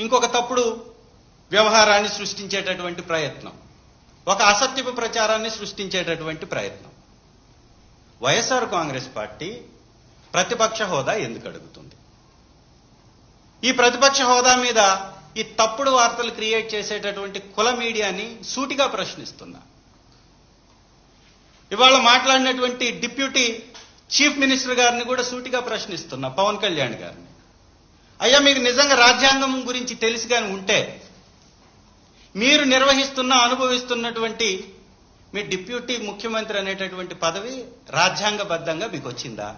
ఇంకొక తప్పుడు వ్యవహారాన్ని సృష్టించేటటువంటి ప్రయత్నం. ఒక అసత్యపు ప్రచారాన్ని సృష్టించేటటువంటి ప్రయత్నం. వైఎస్ఆర్ కాంగ్రెస్ పార్టీ ప్రతిపక్ష హోదా ఎందుకు అడుగుతుంది? ఈ ప్రతిపక్ష హోదా మీద ఈ తప్పుడు వార్తలు క్రియేట్ చేసేటటువంటి కుల మీడియాని సూటిగా ప్రశ్నిస్తున్నా. ఇవాళ మాట్లాడినటువంటి డిప్యూటీ చీఫ్ మినిస్టర్ గారిని కూడా సూటిగా ప్రశ్నిస్తున్నా పవన్ కళ్యాణ్ గారిని. అయ్యా మీకు నిజంగా రాజ్యాంగం గురించి తెలిసి కానీ ఉంటే మీరు నిర్వహిస్తున్న అనుభవిస్తున్నటువంటి మీ డిప్యూటీ ముఖ్యమంత్రి అనేటటువంటి పదవి రాజ్యాంగబద్ధంగా మీకు వచ్చిందా?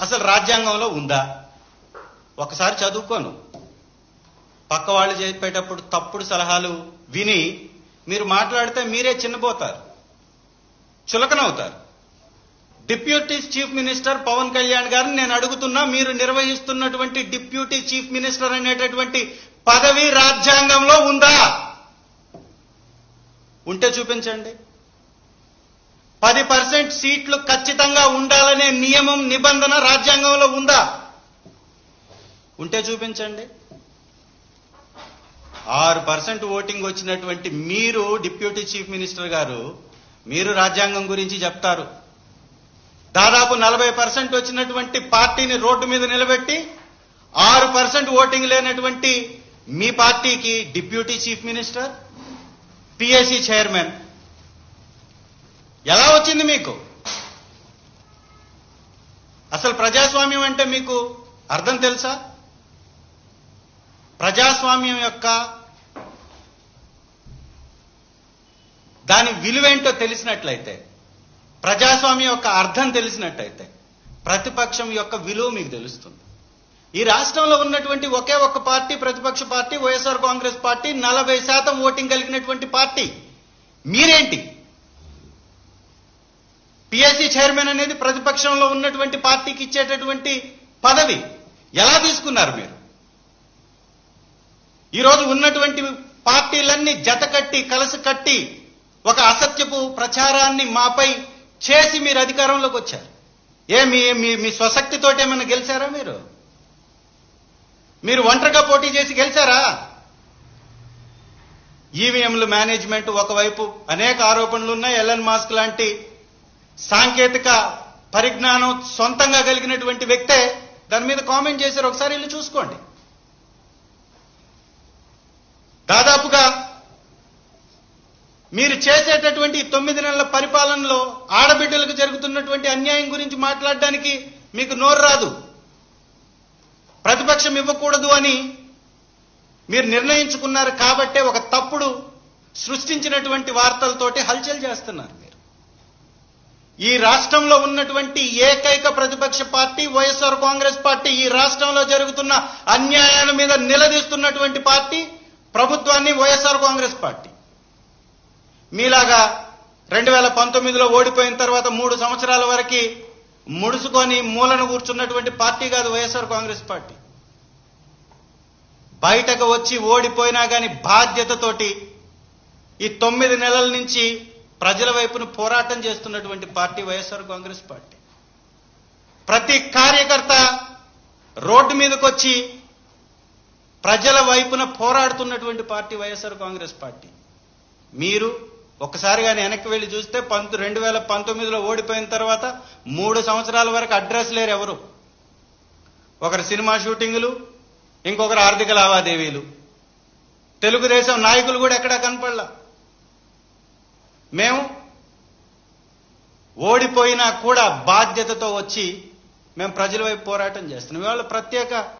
అసలు రాజ్యాంగంలో ఉందా? ఒకసారి చదువుకోను. పక్క వాళ్ళు చెప్పేటప్పుడు తప్పుడు సలహాలు విని మీరు మాట్లాడితే మీరే చిన్నపోతారు చులకనవుతారు. Deputy chief minister Pawan Kalyan గారిని నేను అడుగుతున్నా మీరు నిర్వహిస్తున్నటువంటి డిప్యూటీ చీఫ్ మినిస్టర్ అనేటటువంటి పదవి రాజ్యాంగంలో ఉందా? ఉంటే చూపించండి. పది పర్సెంట్ సీట్లు ఖచ్చితంగా ఉండాలనే నియమం నిబంధన రాజ్యాంగంలో ఉందా? ఉంటే చూపించండి. ఆరు పర్సెంట్ ఓటింగ్ వచ్చినటువంటి మీరు డిప్యూటీ చీఫ్ మినిస్టర్ గారు మీరు రాజ్యాంగం గురించి చెప్తారు. దాదాపు నలభై పర్సెంట్ వచ్చినటువంటి పార్టీని రోడ్డు మీద నిలబెట్టి ఆరు పర్సెంట్ ఓటింగ్ లేనటువంటి మీ పార్టీకి deputy chief minister PSC chairman. ఎలా వచ్చింది మీకు? అసలు ప్రజాస్వామ్యం అంటే మీకు అర్థం తెలుసా? ప్రజాస్వామ్యం యొక్క దాని విలువేంటో తెలిసినట్లయితే ప్రజాస్వామ్యం యొక్క అర్థం తెలిసినట్టయితే ప్రతిపక్షం యొక్క విలువ మీకు తెలుస్తుంది. ఈ రాష్ట్రంలో ఉన్నటువంటి ఒకే ఒక్క పార్టీ ప్రతిపక్ష పార్టీ వైఎస్ఆర్ కాంగ్రెస్ పార్టీ నలభై శాతం ఓటింగ్ కలిగినటువంటి పార్టీ. మీరేంటి? పిఎస్సి చైర్మన్ అనేది ప్రతిపక్షంలో ఉన్నటువంటి పార్టీకి ఇచ్చేటటువంటి పదవి. ఎలా తీసుకున్నారు మీరు? ఈరోజు ఉన్నటువంటి పార్టీలన్నీ జత కట్టి కలసి కట్టి ఒక అసత్యపు ప్రచారాన్ని మాపై చేసి మీరు అధికారంలోకి వచ్చారు. ఏ మీ మీ మీ స్వశక్తితోటి ఏమైనా గెలిచారా మీరు? మీరు ఒంటరిగా పోటీ చేసి గెలిచారా? ఈవీఎంలు మేనేజ్మెంట్ ఒకవైపు అనేక ఆరోపణలు ఉన్నాయి. ఎలన్ మాస్క్ లాంటి సాంకేతిక పరిజ్ఞానం సొంతంగా కలిగినటువంటి వ్యక్తే దాని మీద కామెంట్ చేశారు. ఒకసారి వెళ్ళి చూసుకోండి. దాదాపుగా మీరు చేసేటటువంటి తొమ్మిది నెలల పరిపాలనలో ఆడబిడ్డలకు జరుగుతున్నటువంటి అన్యాయం గురించి మాట్లాడడానికి మీకు నోరు రాదు. ప్రతిపక్షం ఇవ్వకూడదు అని మీరు నిర్ణయించుకున్నారు కాబట్టే ఒక తప్పుడు సృష్టించినటువంటి వార్తలతోటి హల్చల్ చేస్తున్నారు మీరు. ఈ రాష్ట్రంలో ఉన్నటువంటి ఏకైక ప్రతిపక్ష పార్టీ వైఎస్ఆర్ కాంగ్రెస్ పార్టీ ఈ రాష్ట్రంలో జరుగుతున్న అన్యాయాల మీద నిలదీస్తున్నటువంటి పార్టీ ప్రభుత్వాన్ని వైఎస్ఆర్ కాంగ్రెస్ పార్టీ. మీలాగా రెండు వేల పంతొమ్మిదిలో ఓడిపోయిన తర్వాత మూడు సంవత్సరాల వరకు ముడుచుకొని మూలను కూర్చున్నటువంటి పార్టీ కాదు వైఎస్ఆర్ కాంగ్రెస్ పార్టీ. బయటకు వచ్చి ఓడిపోయినా కానీ బాధ్యతతోటి ఈ తొమ్మిది నెలల నుంచి ప్రజల వైపున పోరాటం చేస్తున్నటువంటి పార్టీ వైఎస్ఆర్ కాంగ్రెస్ పార్టీ. ప్రతి కార్యకర్త రోడ్డు మీదకి వచ్చి ప్రజల వైపున పోరాడుతున్నటువంటి పార్టీ వైఎస్ఆర్ కాంగ్రెస్ పార్టీ. మీరు ఒక్కసారి కానీ వెనక్కి వెళ్ళి చూస్తే పంతొ రెండు వేల పంతొమ్మిదిలో ఓడిపోయిన తర్వాత మూడు సంవత్సరాల వరకు అడ్రస్ లేరు ఎవరు. ఒకరు సినిమా షూటింగులు ఇంకొకరు ఆర్థిక లావాదేవీలు. తెలుగుదేశం నాయకులు కూడా ఎక్కడా కనపడలా. మేము ఓడిపోయినా కూడా బాధ్యతతో వచ్చి మేము ప్రజల వైపు పోరాటం చేస్తున్నాం. ఇవాళ ప్రత్యేక